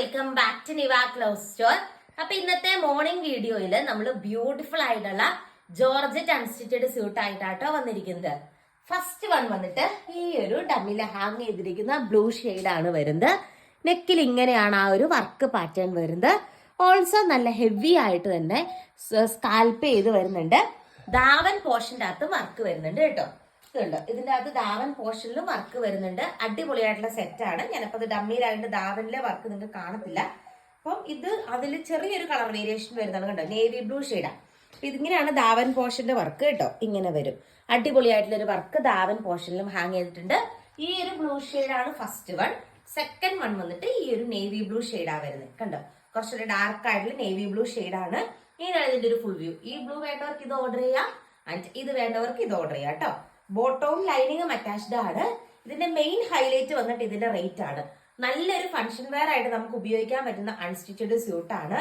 Welcome back to Niva close store അപ്പൊ ഇന്നത്തെ morning വീഡിയോയിൽ നമ്മൾ ബ്യൂട്ടിഫുൾ ആയിട്ടുള്ള ജോർജറ്റ് അൺസ്റ്റിച്ചഡ് സ്യൂട്ട് ആയിട്ടാട്ടോ വന്നിരിക്കുന്നത്. ഫസ്റ്റ് വൺ വന്നിട്ട് ഈ ഒരു ഡമ്മിൽ ഹാങ് ചെയ്തിരിക്കുന്ന ബ്ലൂ ആണ് വരുന്നത്. നെക്കിൽ ഇങ്ങനെയാണ് ആ ഒരു വർക്ക് പാറ്റേൺ വരുന്നത്. ഓൾസോ നല്ല ഹെവി ആയിട്ട് തന്നെ സ്കാൽപ്പ് ചെയ്ത് വരുന്നുണ്ട്. ദാവൻ പോർഷന്റെ അകത്ത് വർക്ക് വരുന്നുണ്ട് കേട്ടോ. ഇതുണ്ട്. ഇതിന്റെ അകത്ത് ദാവൻ പോർഷനിലും വർക്ക് വരുന്നുണ്ട്. അടിപൊളിയായിട്ടുള്ള സെറ്റാണ് ഞാനപ്പോ അത് ഡമ്മിയിലായിട്ട് ദാവനിലെ വർക്ക് നിങ്ങൾക്ക് കാണത്തില്ല. അപ്പം ഇത് അതിൽ ചെറിയൊരു കളർ വേരിയേഷൻ വരുന്നതാണ് കണ്ടോ? നേവി ബ്ലൂ ഷെയ്ഡാ ഇതിങ്ങനെയാണ് ദാവൻ പോർഷന്റെ വർക്ക് കേട്ടോ. ഇങ്ങനെ വരും. അടിപൊളിയായിട്ടുള്ള ഒരു വർക്ക് ദാവൻ പോർഷനിലും ഹാങ് ചെയ്തിട്ടുണ്ട്. ഈ ഒരു ബ്ലൂ ആണ് ഫസ്റ്റ് വൺ സെക്കൻഡ് വൺ വന്നിട്ട് ഈ ഒരു നേവി ബ്ലൂ ഷെയ്ഡാ വരുന്നത്. കണ്ടോ? കുറച്ചൊരു ഡാർക്ക് ആയിട്ടുള്ള നേവി ബ്ലൂ ആണ്. ഇങ്ങനെയാണ് ഇതിന്റെ ഒരു ഫുൾ വ്യൂ ഈ ബ്ലൂ വേണ്ടവർക്ക് ഇത് ഓർഡർ ചെയ്യാം. ആൻഡ് ഇത് വേണ്ടവർക്ക് ഇത് ഓർഡർ ചെയ്യാം കേട്ടോ. ബോട്ടവും ലൈനിങ്ങും അറ്റാച്ച്ഡ് ആണ്. ഇതിന്റെ മെയിൻ ഹൈലൈറ്റ് വന്നിട്ട് ഇതിന്റെ റേറ്റ് ആണ്. നല്ലൊരു ഫംഗ്ഷൻ വെയർ ആയിട്ട് നമുക്ക് ഉപയോഗിക്കാൻ പറ്റുന്ന അൺസ്റ്റിച്ചഡ് സ്യൂട്ട് ആണ്.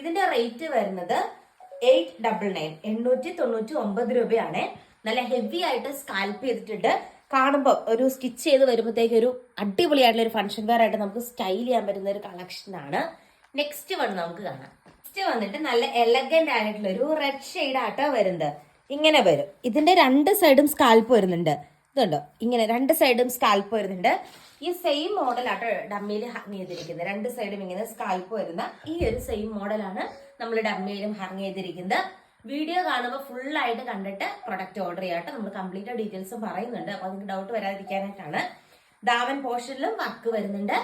ഇതിന്റെ റേറ്റ് വരുന്നത് എയ്റ്റ് ഡബിൾ നയൻ എണ്ണൂറ്റി തൊണ്ണൂറ്റി ഒമ്പത് രൂപയാണ്. നല്ല ഹെവി ആയിട്ട് സ്കാൽപ്പ് ചെയ്തിട്ടുണ്ട്. കാണുമ്പോൾ ഒരു സ്റ്റിച്ച് ചെയ്ത് വരുമ്പോഴത്തേക്ക് ഒരു അടിപൊളിയായിട്ടുള്ള ഒരു ഫംഗ്ഷൻ വെയർ ആയിട്ട് നമുക്ക് സ്റ്റൈൽ ചെയ്യാൻ പറ്റുന്ന ഒരു കളക്ഷൻ ആണ്. നെക്സ്റ്റ് വൺ നമുക്ക് കാണാം. നെക്സ്റ്റ് വന്നിട്ട് നല്ല എലഗന്റ് ആയിട്ടുള്ള ഒരു റെഡ് ഷെയ്ഡ് ആട്ടോ വരുന്നത്. ഇങ്ങനെ വരും. ഇതിന്റെ രണ്ട് സൈഡും സ്കാൽപ്പ് വരുന്നുണ്ട്. ഇതുണ്ടോ? ഇങ്ങനെ രണ്ട് സൈഡും സ്കാൽപ്പ് വരുന്നുണ്ട്. ഈ സെയിം മോഡലാട്ടോ ഡമ്മിയിൽ ഹങ് ചെയ്തിരിക്കുന്നത്. രണ്ട് സൈഡും ഇങ്ങനെ സ്കാൽപ്പ് വരുന്ന ഈ ഒരു സെയിം മോഡലാണ് നമ്മൾ ഡമ്മിയിലും ഹങ് ചെയ്തിരിക്കുന്നത്. വീഡിയോ കാണുമ്പോൾ ഫുൾ ആയിട്ട് കണ്ടിട്ട് പ്രൊഡക്റ്റ് ഓർഡർ ചെയ്യാട്ടോ നമ്മൾ കംപ്ലീറ്റ് ഡീറ്റെയിൽസ് പറയുന്നുണ്ട്. അപ്പോൾ നിങ്ങൾക്ക് ഡൗട്ട് വരാതിരിക്കാനായിട്ടാണ്. ദാവൻ പോർഷനിലും വർക്ക് വരുന്നുണ്ട്.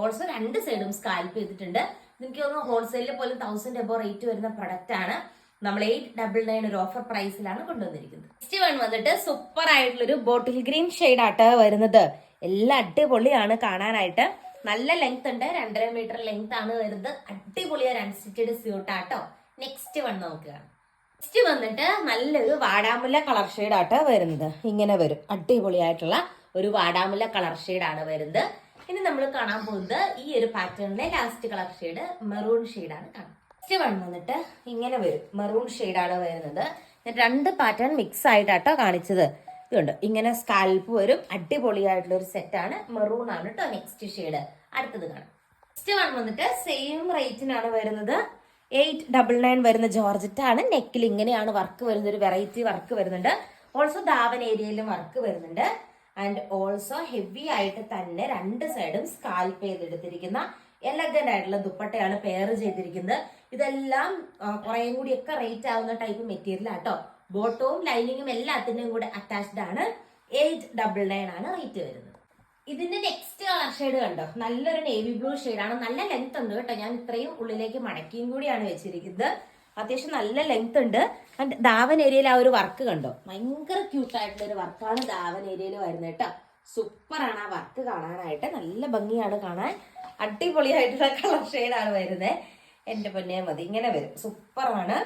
ഓൾസോ രണ്ട് സൈഡും സ്കാൽപ്പ് ചെയ്തിട്ടുണ്ട്. നിങ്ങൾക്ക് തോന്നുന്നു ഹോൾസെയിലിൽ പോലും തൗസൻഡ് എബോ റേറ്റ് വരുന്ന പ്രൊഡക്റ്റ് ആണ്. നമ്മൾ എയ്റ്റ് ഡബിൾ നയൻ ഒരു ഓഫർ പ്രൈസിലാണ് കൊണ്ടുവന്നിരിക്കുന്നത്. നെക്സ്റ്റ് വൺ വന്നിട്ട് സൂപ്പർ ആയിട്ടുള്ള ഒരു ബോട്ടിൽ ഗ്രീൻ ഷെയ്ഡ് വരുന്നത്. എല്ലാം അടിപൊളിയാണ് കാണാനായിട്ട്. നല്ല ലെങ്ത് ഉണ്ട്. രണ്ടര മീറ്റർ ലെങ്ത് ആണ് വരുന്നത്. അടിപൊളിയാണ് അൺസ്റ്റിച്ചഡ് സ്യൂട്ട് ആട്ടോ. നെക്സ്റ്റ് വൺ നോക്കുക. നെക്സ്റ്റ് വന്നിട്ട് നല്ലൊരു വാടാമുല്ല കളർ ഷെയ്ഡ് ആട്ടോ വരുന്നത്. ഇങ്ങനെ വരും. അടിപൊളിയായിട്ടുള്ള ഒരു വാടാമുല്ല കളർ ഷെയ്ഡ് ആണ് വരുന്നത്. ഇനി നമ്മൾ കാണാൻ പോകുന്നത് ഈ ഒരു പാറ്റേണിലെ ലാസ്റ്റ് കളർ ഷെയ്ഡ് മെറൂൺ ആണ് കാണുന്നത്. നെക്സ്റ്റ് വൺ വന്നിട്ട് ഇങ്ങനെ വരും. മെറൂൺ ആണ് വരുന്നത്. രണ്ട് പാറ്റേൺ മിക്സ് ആയിട്ടാട്ടോ കാണിച്ചത്. ഇതുണ്ട്. ഇങ്ങനെ സ്കാൽപ്പ് വരും. അടിപൊളിയായിട്ടുള്ള ഒരു സെറ്റാണ് മെറൂൺ ആണ് കേട്ടോ നെക്സ്റ്റ് ഷെയ്ഡ് അടുത്തത് കാണാം. നെക്സ്റ്റ് വൺ വന്നിട്ട് സെയിം റേറ്റിനാണ് വരുന്നത്. എയ്റ്റ് ഡബിൾ നയൻ വരുന്ന ജോർജറ്റ് ആണ്. നെക്കിൽ ഇങ്ങനെയാണ് വർക്ക് വരുന്നത്. ഒരു വെറൈറ്റി വർക്ക് വരുന്നുണ്ട്. ഓൾസോ ദാവൻ ഏരിയയിലും വർക്ക് വരുന്നുണ്ട്. ആൻഡ് ഓൾസോ ഹെവി ആയിട്ട് തന്നെ രണ്ട് സൈഡും സ്കാൽപ്പ് ചെയ്തെടുത്തിരിക്കുന്ന എലഗന്റ് ആയിട്ടുള്ള ദുപ്പട്ടയാണ് പെയർ ചെയ്തിരിക്കുന്നത്. ഇതെല്ലാം കുറേയും കൂടി ഒക്കെ റേറ്റ് ആവുന്ന ടൈപ്പ് മെറ്റീരിയൽ ആട്ടോ ബോട്ടവും ലൈനിങ്ങും എല്ലാത്തിന്റെയും കൂടെ അറ്റാച്ച്ഡ് ആണ്. എയ്റ്റ് ഡബിൾ നയൻ ആണ് റേറ്റ് വരുന്നത്. ഇതിന്റെ നെക്സ്റ്റ് കളർ ഷെയ്ഡ് കണ്ടോ? നല്ലൊരു നേവി ബ്ലൂ ആണ്. നല്ല ലെങ്ത് ഉണ്ട് കേട്ടോ. ഞാൻ ഇത്രയും ഉള്ളിലേക്ക് മടക്കിയും കൂടിയാണ് വെച്ചിരിക്കുന്നത്. അത്യാവശ്യം നല്ല ലെങ്ത് ഉണ്ട്. ദാവൻ ഏരിയയിൽ ആ ഒരു വർക്ക് കണ്ടോ? ഭയങ്കര ക്യൂട്ട് ആയിട്ടുള്ള ഒരു വർക്കാണ് ദാവൻ ഏരിയയിൽ വരുന്നത് കേട്ടോ. സൂപ്പറാണ് ആ വർക്ക് കാണാനായിട്ട്. നല്ല ഭംഗിയാണ് കാണാൻ. അടിപൊളിയായിട്ടുള്ള കളർ ഷെയ്ഡാണ് വരുന്നത്. എന്റെ പൊന്നെ മതി. ഇങ്ങനെ വരും. സൂപ്പറാണ്.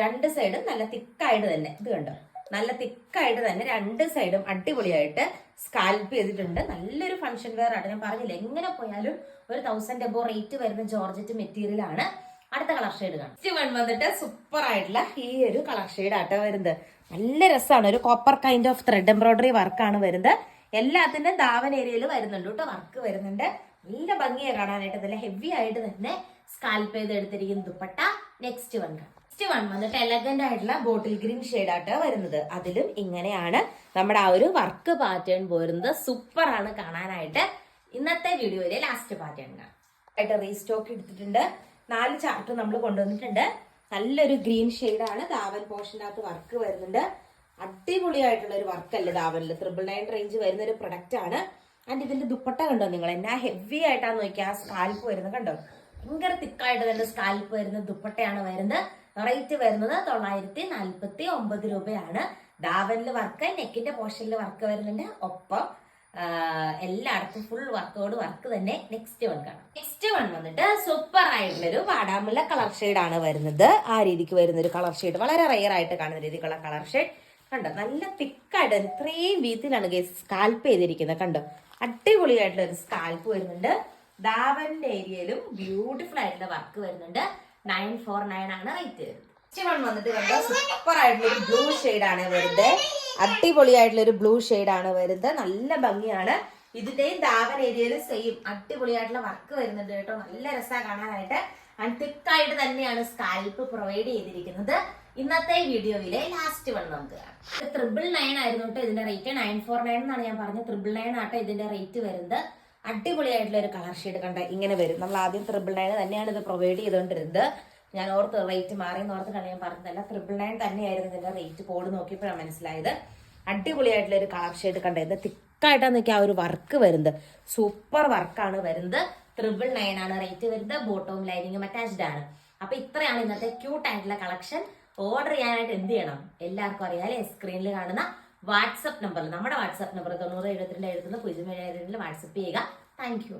രണ്ട് സൈഡും നല്ല തിക്കായിട്ട് തന്നെ. ഇത് കണ്ടോ? നല്ല തിക്കായിട്ട് തന്നെ രണ്ട് സൈഡും അടിപൊളിയായിട്ട് സ്കാൽപ്പ് ചെയ്തിട്ടുണ്ട്. നല്ലൊരു ഫംഗ്ഷൻ വെയർ ആണ്. ഞാൻ പറഞ്ഞില്ല എങ്ങനെ പോയാലും ഒരു തൗസൻഡ് എബോ റേറ്റ് വരുന്ന ജോർജറ്റ് മെറ്റീരിയൽ ആണ്. അടുത്ത കളർ ഷെയ്ഡ് കാണാം. വൺ വന്നിട്ട് സൂപ്പർ ആയിട്ടുള്ള ഈ ഒരു കളർ ഷെയ്ഡ് ആട്ടോ വരുന്നത്. നല്ല രസമാണ്. ഒരു copper kind of thread embroidery വർക്കാണ് വരുന്നത്. എല്ലാത്തിന്റെ ദാവൻ ഏരിയയിൽ വരുന്നുണ്ട് കേട്ടോ. വർക്ക് വരുന്നുണ്ട്. നല്ല ഭംഗിയാണ് കാണാനായിട്ട്. നല്ല ഹെവി ആയിട്ട് തന്നെ സ്കാൽപ്പ് ചെയ്ത് എടുത്തിരിക്കുന്ന? Dupatta. Next one next one വന്നിട്ട് എലഗന്റ് ആയിട്ടുള്ള ബോട്ടിൽ ഗ്രീൻ ഷെയ്ഡാട്ടോ വരുന്നത്. അതിലും ഇങ്ങനെയാണ് നമ്മുടെ ആ ഒരു വർക്ക് പാറ്റേൺ പോരുന്നത്. സൂപ്പർ ആണ് കാണാനായിട്ട്. ഇന്നത്തെ വീഡിയോയിലെ ലാസ്റ്റ് പാറ്റേൺ ആയിട്ട് റീസ്റ്റോക്ക് എടുത്തിട്ടുണ്ട്. നാല് ചാർട്ട് നമ്മൾ കൊണ്ടുവന്നിട്ടുണ്ട്. നല്ലൊരു ഗ്രീൻ ആണ്. ദാവൻ പോർഷനകത്ത് വർക്ക് വരുന്നുണ്ട്. അടിപൊളിയായിട്ടുള്ള ഒരു വർക്കല്ലേ ദാവനിൽ ത്രിബിൾ നയൻ റേഞ്ച് വരുന്ന ഒരു പ്രൊഡക്റ്റ് ആണ്. ആൻഡ് ഇതിന്റെ ദുപ്പട്ട കണ്ടോ നിങ്ങൾ? എന്നാ ഹെവി ആയിട്ടാന്ന് നോക്കിയാൽ ആ സ്കാൽപ്പ് വരുന്നത് കണ്ടോ? ഭയങ്കര തിക്കായിട്ട് തന്നെ സ്കാൽപ്പ് വരുന്ന ദുപ്പട്ടയാണ് വരുന്നത്. റേറ്റ് വരുന്നത് തൊള്ളായിരത്തി നാൽപ്പത്തി ഒമ്പത് രൂപയാണ് ദാവനിൽ വർക്ക് നെക്കിന്റെ പോർഷനിൽ വർക്ക് വരുന്നുണ്ട്. ഒപ്പം എല്ലായിടത്തും ഫുൾ വർക്കോട് വർക്ക് തന്നെ. നെക്സ്റ്റ് വൺ കാണാം. നെക്സ്റ്റ് വൺ വന്നിട്ട് സൂപ്പർ ആയിട്ടുള്ളൊരു വാടാമുല്ല കളർ ആണ് വരുന്നത്. ആ രീതിക്ക് വരുന്ന ഒരു കളർ ഷെയ്ഡ് വളരെ റയർ ആയിട്ട് കാണുന്ന രീതിക്കുള്ള കളർ ഷെയ്ഡ് കണ്ടോ? നല്ല തിക്കായിട്ട് ഇത്രയും വീതിയിലാണ് സ്കാൽപ്പ് ചെയ്തിരിക്കുന്നത്. കണ്ടോ? അടിപൊളിയായിട്ടുള്ള ഒരു സ്കാൽപ്പ് വരുന്നുണ്ട്. ദാവന്റെ ഏരിയയിലും ബ്യൂട്ടിഫുൾ ആയിട്ടുള്ള വർക്ക് വരുന്നുണ്ട്. നയൻ ഫോർ നയൻ ആണ് റേറ്റ് വരുന്നത് വൺ വന്നിട്ട് കണ്ടോ? സൂപ്പർ ആയിട്ടുള്ള ഒരു ബ്ലൂ ഷെയ്ഡ് ആണ് വരുന്നത്. അടിപൊളിയായിട്ടുള്ള ഒരു ബ്ലൂ ഷെയ്ഡ് ആണ് വരുന്നത്. നല്ല ഭംഗിയാണ്. ഇതിന്റെയും ദാവൻ ഏരിയയിൽ സെയിം അടിപൊളിയായിട്ടുള്ള വർക്ക് വരുന്നുണ്ട് കേട്ടോ. നല്ല രസമാണ് കാണാനായിട്ട്. ആൻഡ് തിക്ക് ആയിട്ട് തന്നെയാണ് സ്കാൽപ്പ് പ്രൊവൈഡ് ചെയ്തിരിക്കുന്നത്. ഇന്നത്തെ വീഡിയോയിലെ ലാസ്റ്റ് വൺ നമുക്ക് ട്രിപ്പിൾ നയൻ ആയിരുന്നു കേട്ടോ ഇതിന്റെ റേറ്റ് നയൻ ഫോർ നയൻ എന്നാണ് ഞാൻ പറഞ്ഞത്. ട്രിപ്പിൾ നയൻ ആട്ടോ ഇതിന്റെ റേറ്റ് വരുന്നത്. അടിപൊളിയായിട്ടുള്ള ഒരു കളർ ഷെയ്ഡ് കണ്ട ഇങ്ങനെ വരും. നമ്മൾ ആദ്യം ത്രിബിൾ നയൻ തന്നെയാണ് ഇത് പ്രൊവൈഡ് ചെയ്തുകൊണ്ടിരുന്നത് ഞാൻ ഓർത്ത് റേറ്റ് മാറി ഓർത്തിട്ടാണ് ഞാൻ പറഞ്ഞതല്ല ട്രിപ്പിൾ നയൻ തന്നെയായിരുന്നു ഇതിന്റെ റേറ്റ് കോഡ് നോക്കിയപ്പോഴാണ് മനസ്സിലായത്. അടിപൊളിയായിട്ടുള്ള ഒരു കളർ ഷെയ്ഡ് കണ്ട ഇത് തിക്കായിട്ടാണ് നിൽക്കുക ആ ഒരു വർക്ക് വരുന്നത്. സൂപ്പർ വർക്കാണ് വരുന്നത്. ട്രിപ്പിൾ നയൻ ആണ് റേറ്റ് വരുന്നത്. ബോട്ടവും ലൈനിങ്ങും അറ്റാച്ച്ഡ് ആണ്. അപ്പൊ ഇത്രയാണ് ഇന്നത്തെ ക്യൂട്ട് ആയിട്ടുള്ള കളക്ഷൻ ഓർഡർ ചെയ്യാനായിട്ട് എന്ത് ചെയ്യണം? എല്ലാവർക്കും അറിയാലേ സ്ക്രീനിൽ കാണുന്ന വാട്സപ്പ് നമ്പറിൽ നമ്മുടെ വാട്സപ്പ് നമ്പർ തൊണ്ണൂറ് എഴുപത്തിരണ്ട് എഴുപത്തിരണ്ട് പൂജ്യം ഏഴ് വാട്സപ്പ് ചെയ്യുക. Thank U